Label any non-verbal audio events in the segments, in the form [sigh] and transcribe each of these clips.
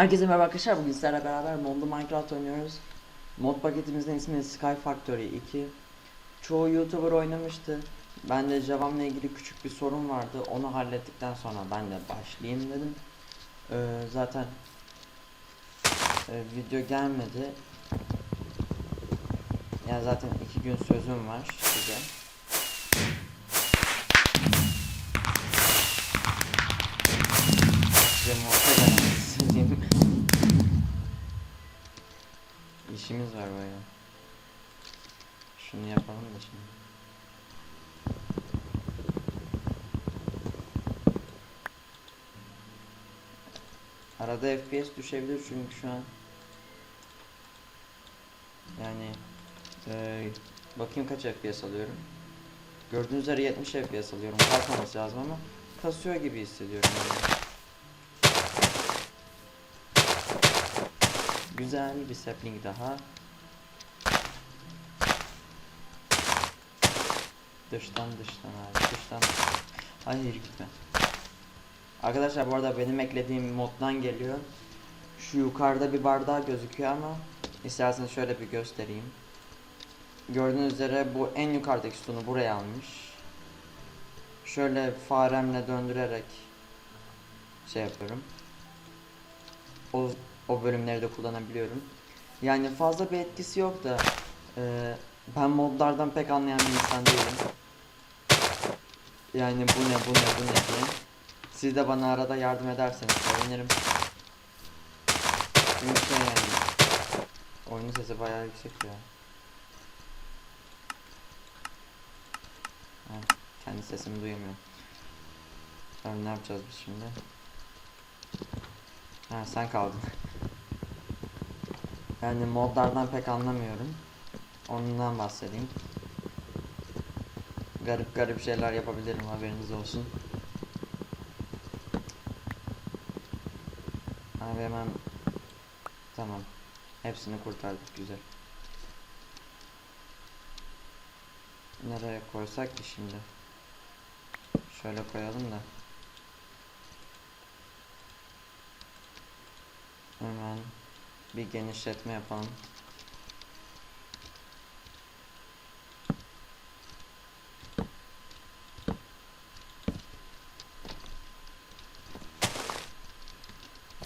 Herkese merhaba arkadaşlar. Bugün sizlerle beraber modlu Minecraft oynuyoruz. Mod paketimizin ismi Sky Factory 2. Çoğu YouTuber oynamıştı. Ben de Javam'la ilgili küçük bir sorun vardı. Onu hallettikten sonra ben de başlayayım dedim. Ee, zaten e, video gelmedi. Yani zaten iki gün sözüm var size. Size [laughs] İşimiz var bayağı. Şunu yapalım da şimdi. Arada FPS düşebilir çünkü şu an. Yani eee, bakayım kaç FPS alıyorum. Gördüğünüz üzere 70 FPS alıyorum. Kalkmaması lazım ama kasıyor gibi hissediyorum. Yani. Güzel bir sapling daha. Dıştan dıştan abi dıştan. Hayır gitme. Arkadaşlar bu arada benim eklediğim moddan geliyor. Şu yukarıda bir bardağı gözüküyor ama isterseniz şöyle bir göstereyim. Gördüğünüz üzere bu en yukarıdaki sütunu buraya almış. Şöyle faremle döndürerek şey yapıyorum. O, o bölümleri de kullanabiliyorum. Yani fazla bir etkisi yok da e, ben modlardan pek anlayan bir insan değilim. Yani bu ne bu ne bu ne diye. Siz de bana arada yardım ederseniz sevinirim. Çünkü şey yani oyunun sesi bayağı yüksek ya. Kendi sesimi duyamıyorum. Tamam ne yapacağız biz şimdi? Ha sen kaldın. Yani modlardan pek anlamıyorum. Ondan bahsedeyim. Garip garip şeyler yapabilirim haberiniz olsun. Abi hemen tamam. Hepsini kurtardık güzel. Nereye koysak ki şimdi? Şöyle koyalım da. Hemen bir genişletme yapalım.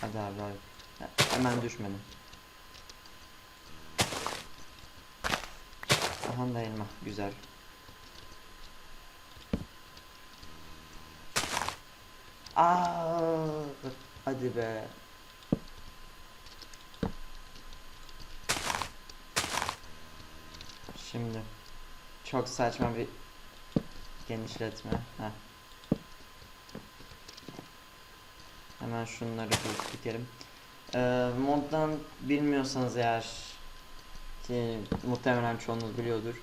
Hadi abi abi. He- Hemen düşmedim. Aha da elma. Güzel. Aa, hadi be. Şimdi çok saçma bir genişletme. Heh. Hemen şunları dikelim. Ee, moddan bilmiyorsanız eğer ki muhtemelen çoğunuz biliyordur.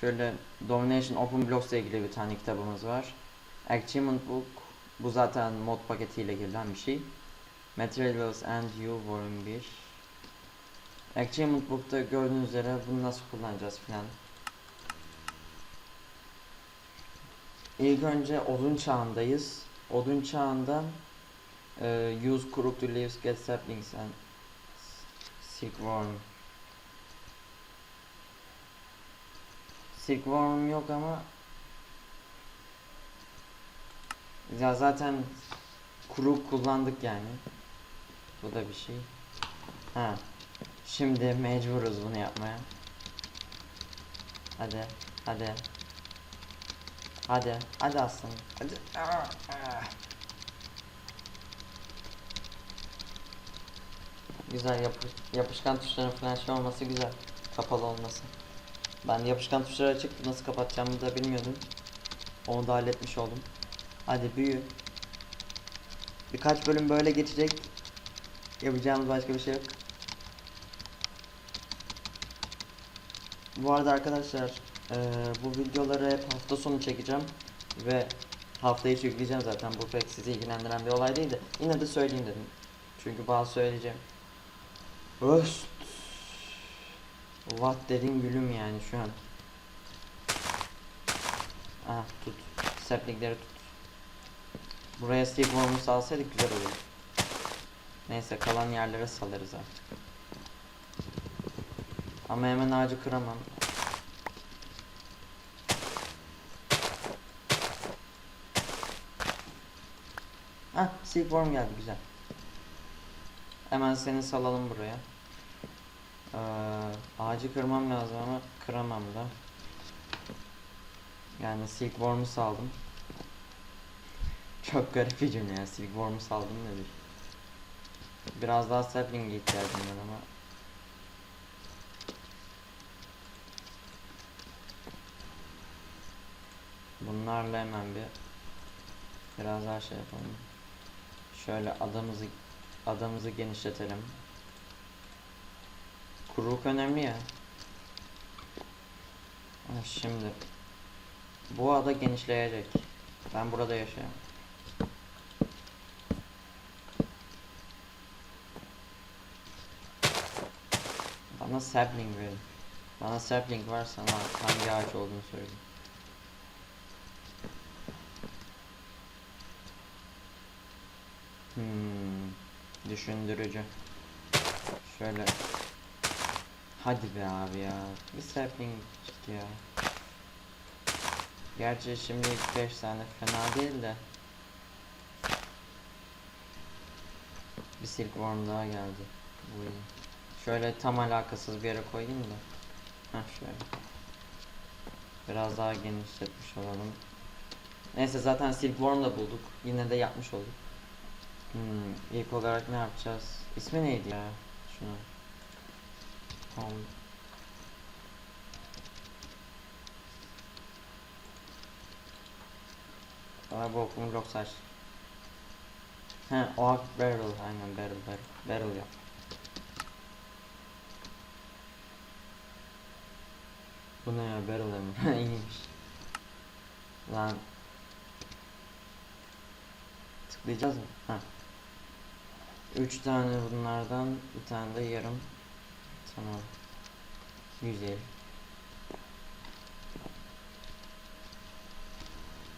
Şöyle Domination Open Blocks ile ilgili bir tane kitabımız var. Achievement Book bu zaten mod paketiyle gelen bir şey. Materials and You Volume 1. Achievement Book'ta gördüğünüz üzere bunu nasıl kullanacağız filan. İlk önce odun çağındayız. Odun çağında e, use crooked leaves, get saplings and silkworm. Silkworm yok ama ya zaten kuru kullandık yani. Bu da bir şey. Ha. Şimdi mecburuz bunu yapmaya. Hadi, hadi. Hadi, hadi aslanım. Hadi. Güzel yapı yapışkan tuşların falan şey olması güzel. Kapalı olması. Ben yapışkan tuşları açık nasıl kapatacağımı da bilmiyordum. Onu da halletmiş oldum. Hadi büyü. Birkaç bölüm böyle geçecek. Yapacağımız başka bir şey yok. Bu arada arkadaşlar eee, bu videoları hep hafta sonu çekeceğim ve hafta içi yükleyeceğim zaten bu pek sizi ilgilendiren bir olay değil de yine de söyleyeyim dedim. Çünkü bazı söyleyeceğim. Öst. What dedin gülüm yani şu an. Ah tut. Saplingleri tut. Buraya stick worm'u salsaydık güzel olurdu. Neyse kalan yerlere salarız artık. Ama hemen ağacı kıramam. Ah, silkworm geldi güzel. Hemen seni salalım buraya. Ee, ağacı kırmam lazım ama kıramam da. Yani silkworm'u saldım. Çok garip bir cümle ya. Silkworm'u saldım nedir? Biraz daha sapling'e ihtiyacım var ama. Bunlarla hemen bir biraz daha şey yapalım. Şöyle adamızı adamızı genişletelim. Kuruluk önemli ya. Şimdi bu ada genişleyecek. Ben burada yaşayamam. Bana sapling verin. Bana sapling var sana hangi ağaç olduğunu söyle. Hmm, düşündürücü. Şöyle. Hadi be abi ya. Bir sapling çıktı ya. Gerçi şimdi 5 tane fena değil de. Bir silkworm daha geldi. Bu. Şöyle tam alakasız bir yere koyayım da. Heh şöyle. Biraz daha genişletmiş olalım. Neyse zaten silkworm da bulduk. Yine de yapmış olduk. Hmm, ilk olarak ne yapacağız? İsmi neydi ya? Şunu. Tamam. Bana bu okumu blok saç. He, oak barrel, aynen barrel, barrel, barrel yap. Bu ne ya, barrel mi? [laughs] İyiymiş. Lan. Tıklayacağız mı? Heh. 3 tane bunlardan bir tane de yarım. Tamam. Güzel.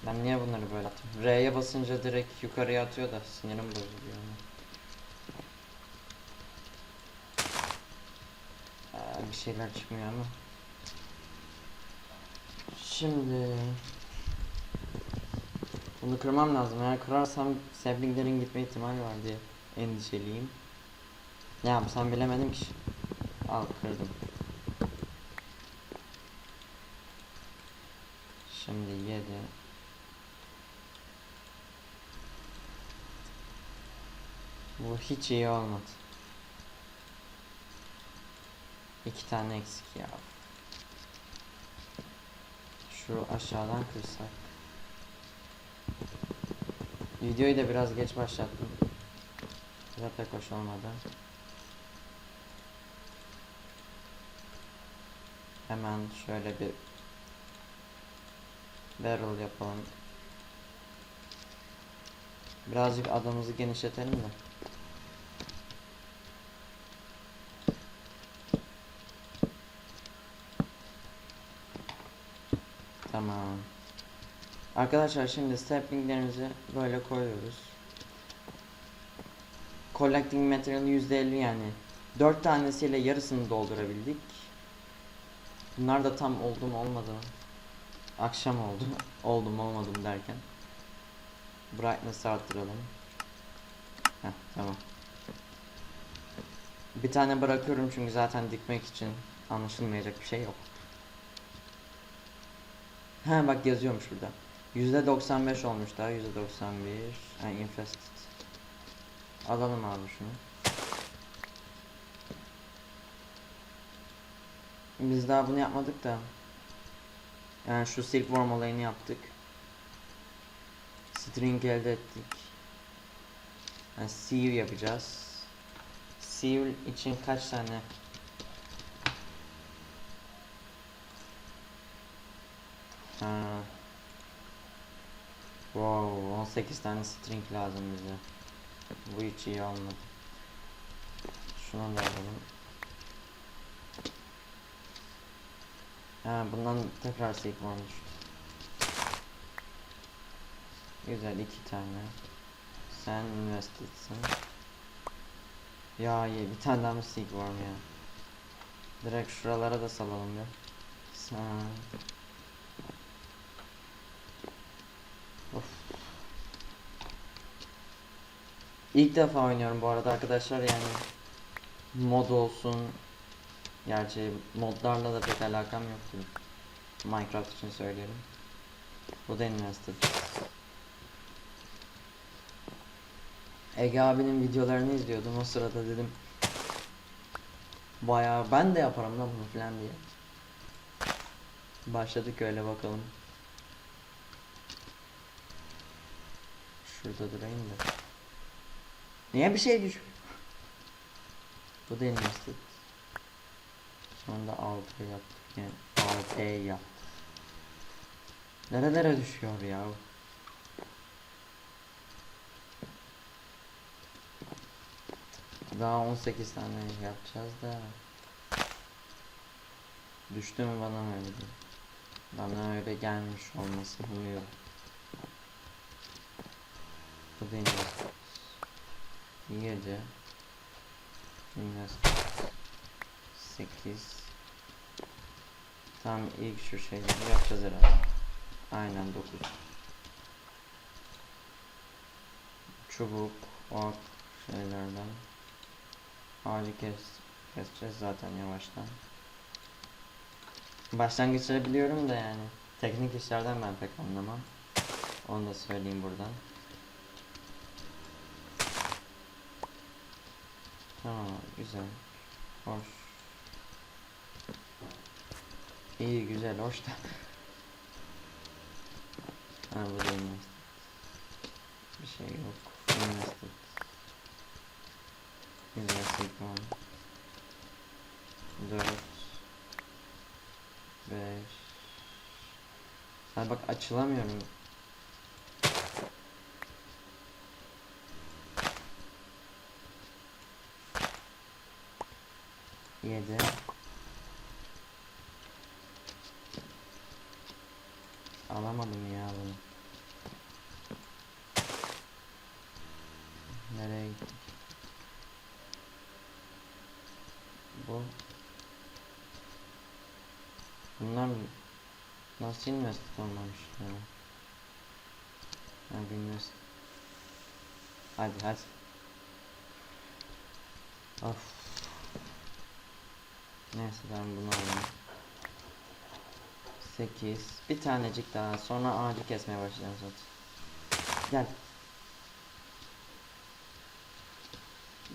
Ben niye bunları böyle attım? R'ye basınca direkt yukarıya atıyor da sinirim bozuluyor. Ee, bir şeyler çıkmıyor ama. Şimdi bunu kırmam lazım. Eğer kırarsam saplinglerin gitme ihtimali var diye endişeliyim. Ne yapsam bilemedim ki. Al kırdım. Şimdi 7 Bu hiç iyi olmadı. İki tane eksik ya. Şu aşağıdan kırsak. Videoyu da biraz geç başlattım. Da pek hoş olmadı. Hemen şöyle bir barrel yapalım. Birazcık adamımızı genişletelim de. Tamam. Arkadaşlar şimdi saplinglerimizi böyle koyuyoruz. Collecting material %50 yani. 4 tanesiyle yarısını doldurabildik. Bunlar da tam oldu mu olmadı mı? Akşam oldu. [laughs] Oldum olmadım derken. Brightness arttıralım. Heh, tamam. Bir tane bırakıyorum çünkü zaten dikmek için anlaşılmayacak bir şey yok. Ha bak yazıyormuş burada. %95 olmuş daha %91. Yani infested. Alalım abi şunu. Biz daha bunu yapmadık da. Yani şu silkworm olayını yaptık. String elde ettik. Yani sieve yapacağız. Sieve için kaç tane? Ha. Wow, 18 tane string lazım bize. Bu hiç iyi olmadı. Şunu da alalım. Ha, bundan tekrar silkworm düştü. Güzel iki tane. Sen investedsin. Ya iyi bir tane daha Mystic var mı ya? Direkt şuralara da salalım ya. Sen... İlk defa oynuyorum bu arada arkadaşlar yani mod olsun gerçi modlarla da pek alakam yoktu Minecraft için söyleyelim bu da Ege abinin videolarını izliyordum o sırada dedim Bayağı ben de yaparım lan bunu falan diye. Başladık öyle bakalım. Şurada durayım da Niye bir şey düş? Bu da elmaslık. Sonunda 6 yaptık. Yani 6 yaptık. Nerelere düşüyor ya? Daha 18 tane yapacağız da. Düştü mü bana öyle? Bana öyle gelmiş olması umuyorum. Bu değil. 20 minus 8 Tam ilk şu şeyleri yapacağız herhalde. Aynen 9 Çubuk o şeylerden. Ağacı kes, keseceğiz zaten yavaştan. Başlangıçları biliyorum da yani. Teknik işlerden ben pek anlamam. Onu da söyleyeyim buradan. Güzel. Hoş. İyi güzel hoş da. ha bu da. Bir şey yok. Invested. Invested one. 4 5 Hadi bak açılamıyorum. Yedi. Alamadım ya bunu. Nereye gittik? Bu. Bunlar nasıl invest olmamış ya? Hadi invest. Hadi hadi. Of. Neyse ben bunu alayım. 8 bir tanecik daha sonra ağacı kesmeye başlayacağız zaten. Gel.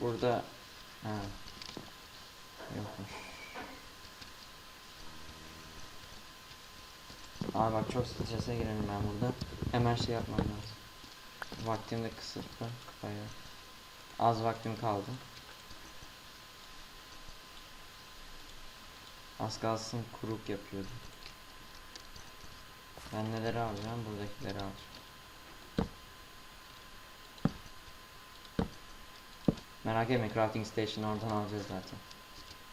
Burada ha. Yokmuş. Aa bak çok strese girelim ben burada. Hemen şey yapmam lazım. Vaktim de kısıtlı. Bayağı. Az vaktim kaldı. Az kalsın kuruk yapıyordum. Ben neleri alacağım? Buradakileri alacağım. Merak etme crafting station oradan alacağız zaten.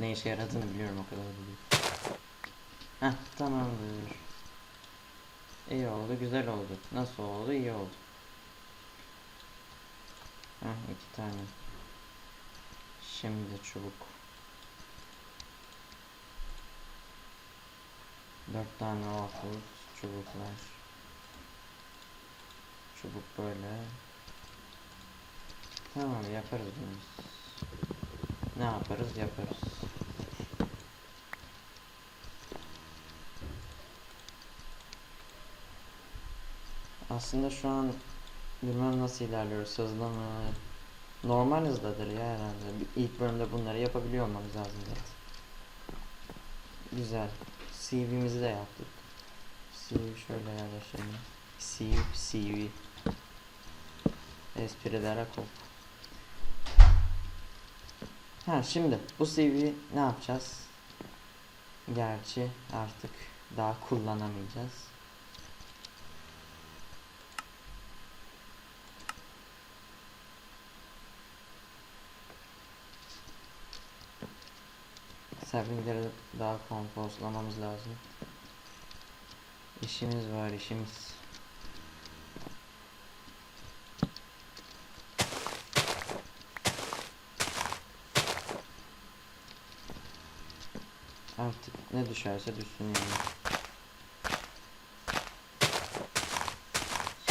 Ne işe yaradığını biliyorum o kadar da değil. Heh tamamdır. İyi oldu güzel oldu. Nasıl oldu iyi oldu. Heh iki tane. Şimdi çubuk. Dört tane waffle çubuklar. Çubuk böyle. Tamam yaparız bunu. Ne yaparız yaparız. Aslında şu an bilmem nasıl ilerliyoruz hızlı mı? Normal hızdadır ya herhalde. İlk bölümde bunları yapabiliyor olmamız lazım zaten. Güzel. CV'mizi de yaptık. CV şöyle yerleşelim. CV, CV. Esprilere kop. Ha şimdi bu CV ne yapacağız? Gerçi artık daha kullanamayacağız. Serverleri daha kompozlamamız lazım. İşimiz var işimiz. Artık ne düşerse düşsün yani.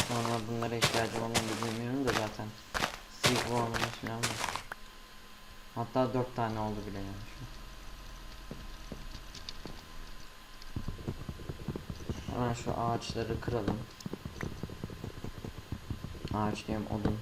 Sonra bunlara ihtiyacım olduğunu bilmiyorum da zaten. Seek falan Hatta 4 tane oldu bile yani şu an. Hemen şu ağaçları kıralım. Ağaç diyeyim odun.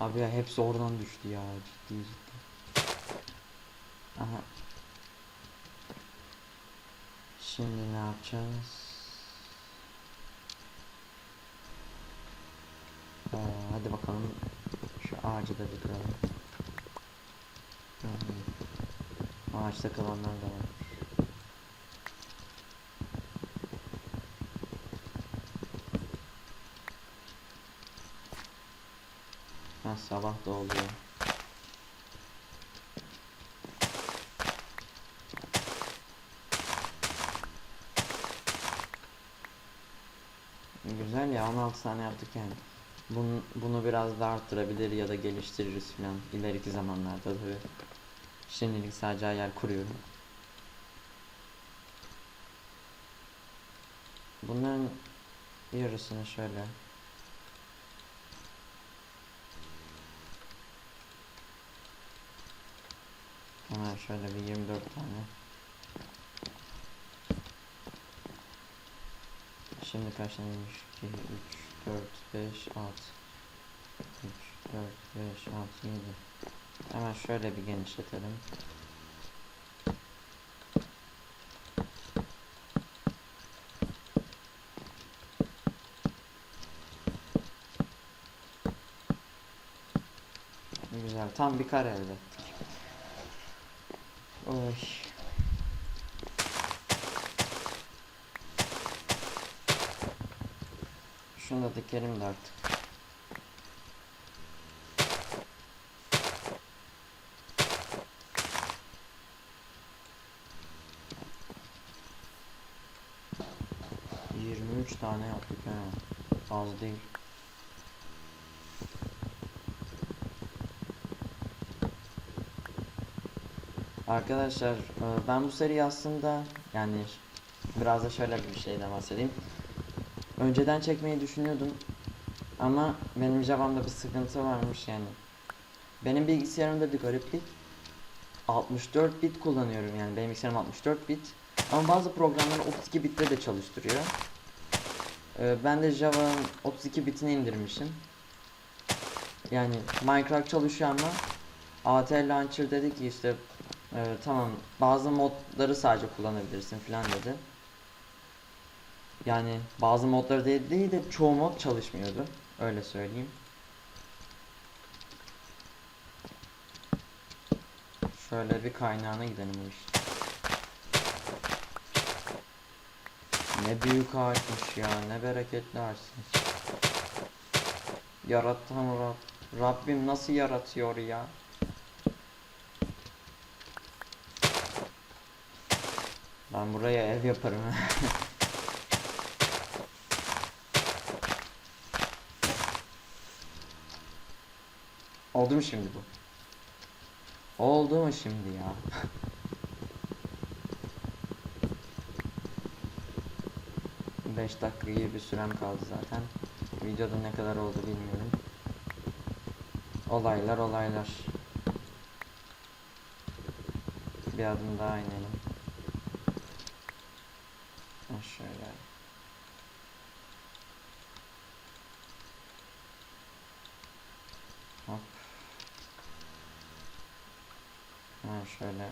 Abi ya hepsi oradan düştü ya ciddi ciddi. Aha. Şimdi ne yapacağız? Ee, hadi bakalım şu ağacı da bir kıralım. Ağaçta kalanlar da var. Ha, sabah da oluyor. Güzel ya 16 tane yaptık yani. Bunu, bunu biraz daha arttırabilir ya da geliştiririz filan ileriki zamanlarda tabii. Şimdilik sadece hayal kuruyorum. Bunların yarısını şöyle Hemen şöyle bir 24 tane. Şimdi kaç taneymiş? 2, 3, 4, 5, 6. 3, 4, 5, 6, 7. Hemen şöyle bir genişletelim. Güzel. Tam bir kare elde. Oy. Şunu da dikelim de artık. Yirmi üç tane yaptık ha. Az değil. Arkadaşlar e, ben bu seriyi aslında yani biraz da şöyle bir şeyden bahsedeyim. Önceden çekmeyi düşünüyordum ama benim Java'mda bir sıkıntı varmış yani. Benim bilgisayarımda bir gariplik 64 bit kullanıyorum yani benim bilgisayarım 64 bit ama bazı programları 32 bitte de çalıştırıyor. E, Ben de Java'nın 32 bitini indirmişim. Yani Minecraft çalışıyor ama AT Launcher dedi ki işte e, tamam bazı modları sadece kullanabilirsin filan dedi. Yani bazı modları değil, değil de çoğu mod çalışmıyordu. Öyle söyleyeyim. Şöyle bir kaynağına gidelim bu iş. Ne büyük ağaçmış ya, ne bereketli ağaçsınız. Yaratan Rab Rabbim nasıl yaratıyor ya? Ben buraya ev yaparım. [laughs] Oldu mu şimdi bu? Oldu mu şimdi ya? [laughs] Beş dakika gibi bir sürem kaldı zaten. Videoda ne kadar oldu bilmiyorum. Olaylar olaylar. Bir adım daha inelim. Şöyle. Hop. Ha şöyle.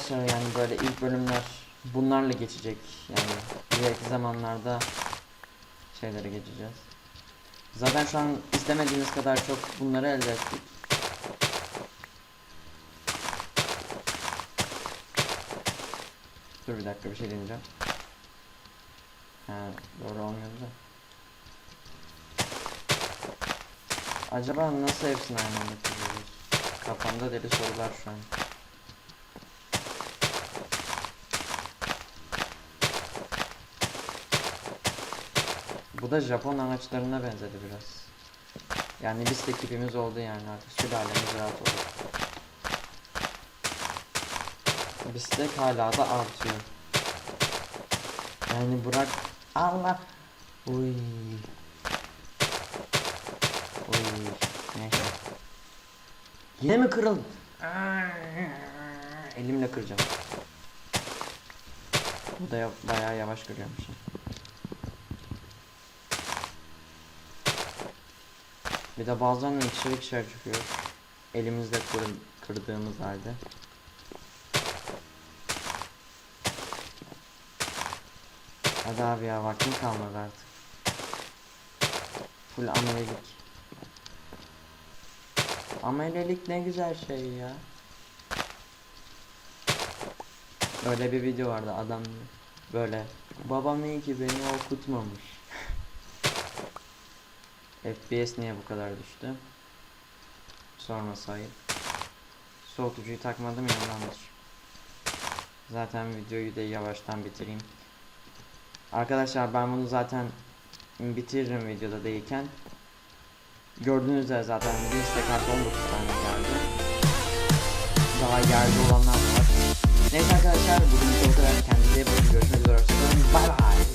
Arkadaşlar yani böyle ilk bölümler bunlarla geçecek yani ileriki zamanlarda şeylere geçeceğiz. Zaten şu an istemediğimiz kadar çok bunları elde ettik. Dur bir dakika bir şey deneyeceğim. Ha, doğru olmuyordu da. Acaba nasıl hepsini aynı anda? Kafamda deli sorular şu an. Bu da Japon ağaçlarına benzedi biraz. Yani de ekibimiz oldu yani artık sülalemiz rahat oldu. Bistek hala da artıyor. Yani Burak Allah Uy. Uy. Neyse. Yine mi kırıldı? Elimle kıracağım. Bu da ya- bayağı yavaş kırıyormuş. Bir de bazen ikişer ikişer çıkıyor. Elimizle kır, kırdığımız halde. Hadi abi ya vaktim kalmadı artık. Full amelelik. Amelelik ne güzel şey ya. Öyle bir video vardı adam böyle babam iyi ki beni okutmamış. FPS niye bu kadar düştü? Sorma sahip. Soğutucuyu takmadım yalandır. Zaten videoyu da yavaştan bitireyim. Arkadaşlar ben bunu zaten bitiririm videoda değilken. Gördüğünüz üzere zaten bir sekans 19 tane geldi. Daha geldi olanlar var. Neyse arkadaşlar bugün bu kadar. Kendinize bakın. Görüşmek üzere. Bay bay.